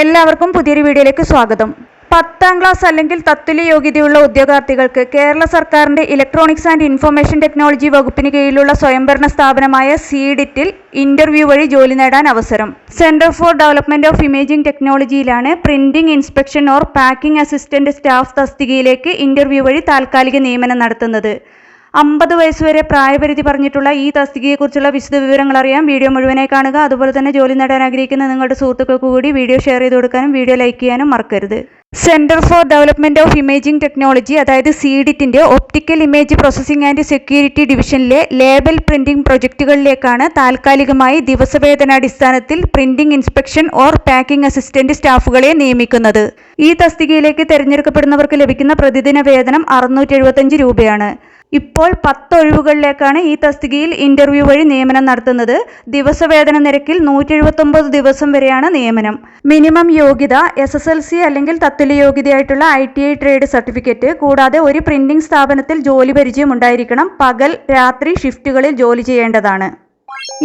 എല്ലാവർക്കും പുതിയൊരു വീഡിയോയിലേക്ക് സ്വാഗതം. പത്താം ക്ലാസ് അല്ലെങ്കിൽ തത്തുല്യ യോഗ്യതയുള്ള ഉദ്യോഗാർത്ഥികൾക്ക് കേരള സർക്കാരിന്റെ ഇലക്ട്രോണിക്സ് ആൻഡ് ഇൻഫർമേഷൻ ടെക്നോളജി വകുപ്പിന് കീഴിലുള്ള സ്വയംഭരണ സ്ഥാപനമായ സീഡിറ്റിൽ ഇന്റർവ്യൂ വഴി ജോലി നേടാൻ അവസരം. Centre for development of imaging ടെക്നോളജിയിലാണ് printing inspection or packing assistant staff തസ്തികയിലേക്ക് ഇന്റർവ്യൂ വഴി താൽക്കാലിക നിയമനം നടത്തുന്നത്. അമ്പത് വയസ്സുവരെ പ്രായപരിധി പറഞ്ഞിട്ടുള്ള ഈ തസ്തികയെക്കുറിച്ചുള്ള വിശദ വിവരങ്ങൾ അറിയാം വീഡിയോ മുഴുവനായി കാണുക. അതുപോലെ തന്നെ ജോലി നേടാൻ ആഗ്രഹിക്കുന്ന നിങ്ങളുടെ സുഹൃത്തുക്കൾക്ക് കൂടി വീഡിയോ ഷെയർ ചെയ്ത് കൊടുക്കാനും വീഡിയോ ലൈക്ക് ചെയ്യാനും മറക്കരുത്. Centre for development of imaging technology അതായത് സീഡിറ്റിന്റെ optical image processing and security ഡിവിഷനിലെ ലേബൽ പ്രിന്റിംഗ് പ്രൊജക്ടുകളിലേക്കാണ് താൽക്കാലികമായി ദിവസവേതനാടിസ്ഥാനത്തിൽ printing inspection or packing assistant സ്റ്റാഫുകളെ നിയമിക്കുന്നത്. ഈ തസ്തികയിലേക്ക് തിരഞ്ഞെടുക്കപ്പെടുന്നവർക്ക് ലഭിക്കുന്ന പ്രതിദിന വേതനം അറുന്നൂറ്റി രൂപയാണ്. ഇപ്പോൾ പത്തൊഴിവുകളിലേക്കാണ് ഈ തസ്തികയിൽ ഇന്റർവ്യൂ വഴി നിയമനം നടത്തുന്നത്. ദിവസവേതന നിരക്കിൽ നൂറ്റി എഴുപത്തൊമ്പത് ദിവസം വരെയാണ് നിയമനം. മിനിമം യോഗ്യത എസ് എസ് എൽ സി അല്ലെങ്കിൽ തത്തുല്യ യോഗ്യതയായിട്ടുള്ള I T I trade certificate കൂടാതെ ഒരു പ്രിന്റിംഗ് സ്ഥാപനത്തിൽ ജോലി പരിചയം ഉണ്ടായിരിക്കണം. പകൽ രാത്രി ഷിഫ്റ്റുകളിൽ ജോലി ചെയ്യേണ്ടതാണ്.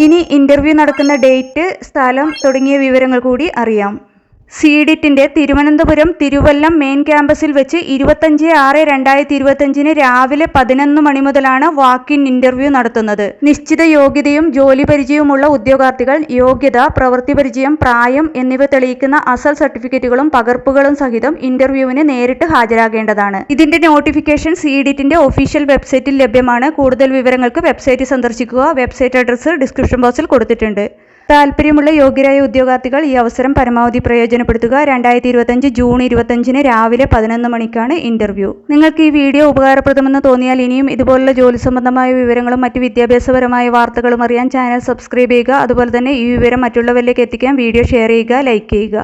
ഇനി ഇന്റർവ്യൂ നടക്കുന്ന ഡേറ്റ് സ്ഥലം തുടങ്ങിയ വിവരങ്ങൾ കൂടി അറിയാം. സീഡിറ്റിന്റെ തിരുവനന്തപുരം തിരുവല്ലം മെയിൻ ക്യാമ്പസിൽ വെച്ച് ഇരുപത്തഞ്ച് ആറ് രണ്ടായിരത്തി ഇരുപത്തഞ്ചിന് രാവിലെ പതിനൊന്ന് മണി മുതലാണ് വാക്കിൻ ഇന്റർവ്യൂ നടത്തുന്നത്. നിശ്ചിത യോഗ്യതയും ജോലി പരിചയവുമുള്ള ഉദ്യോഗാർത്ഥികൾ യോഗ്യത പ്രവൃത്തി പരിചയം പ്രായം എന്നിവ തെളിയിക്കുന്ന അസൽ സർട്ടിഫിക്കറ്റുകളും പകർപ്പുകളും സഹിതം ഇന്റർവ്യൂവിന് നേരിട്ട് ഹാജരാകേണ്ടതാണ്. ഇതിന്റെ നോട്ടിഫിക്കേഷൻ സീഡിറ്റിന്റെ ഒഫീഷ്യൽ വെബ്സൈറ്റിൽ ലഭ്യമാണ്. കൂടുതൽ വിവരങ്ങൾക്ക് വെബ്സൈറ്റ് സന്ദർശിക്കുക. വെബ്സൈറ്റ് അഡ്രസ്സ് ഡിസ്ക്രിപ്ഷൻ ബോക്സിൽ കൊടുത്തിട്ടുണ്ട്. താല്പര്യമുള്ള യോഗ്യരായ ഉദ്യോഗാർത്ഥികൾ ഈ അവസരം പരമാവധി പ്രയോജനപ്പെടുത്തുക. രണ്ടായിരത്തി ഇരുപത്തഞ്ച് ജൂൺ ഇരുപത്തഞ്ചിന് രാവിലെ പതിനൊന്ന് മണിക്കാണ് ഇന്റർവ്യൂ. നിങ്ങൾക്ക് ഈ വീഡിയോ ഉപകാരപ്രദമെന്ന് തോന്നിയാൽ ഇനിയും ഇതുപോലുള്ള ജോലി സംബന്ധമായ വിവരങ്ങളും മറ്റ് വിദ്യാഭ്യാസപരമായ വാർത്തകളും അറിയാൻ ചാനൽ സബ്സ്ക്രൈബ് ചെയ്യുക. അതുപോലെ തന്നെ ഈ വിവരം മറ്റുള്ളവരിലേക്ക് എത്തിക്കാൻ വീഡിയോ ഷെയർ ചെയ്യുക ലൈക്ക് ചെയ്യുക.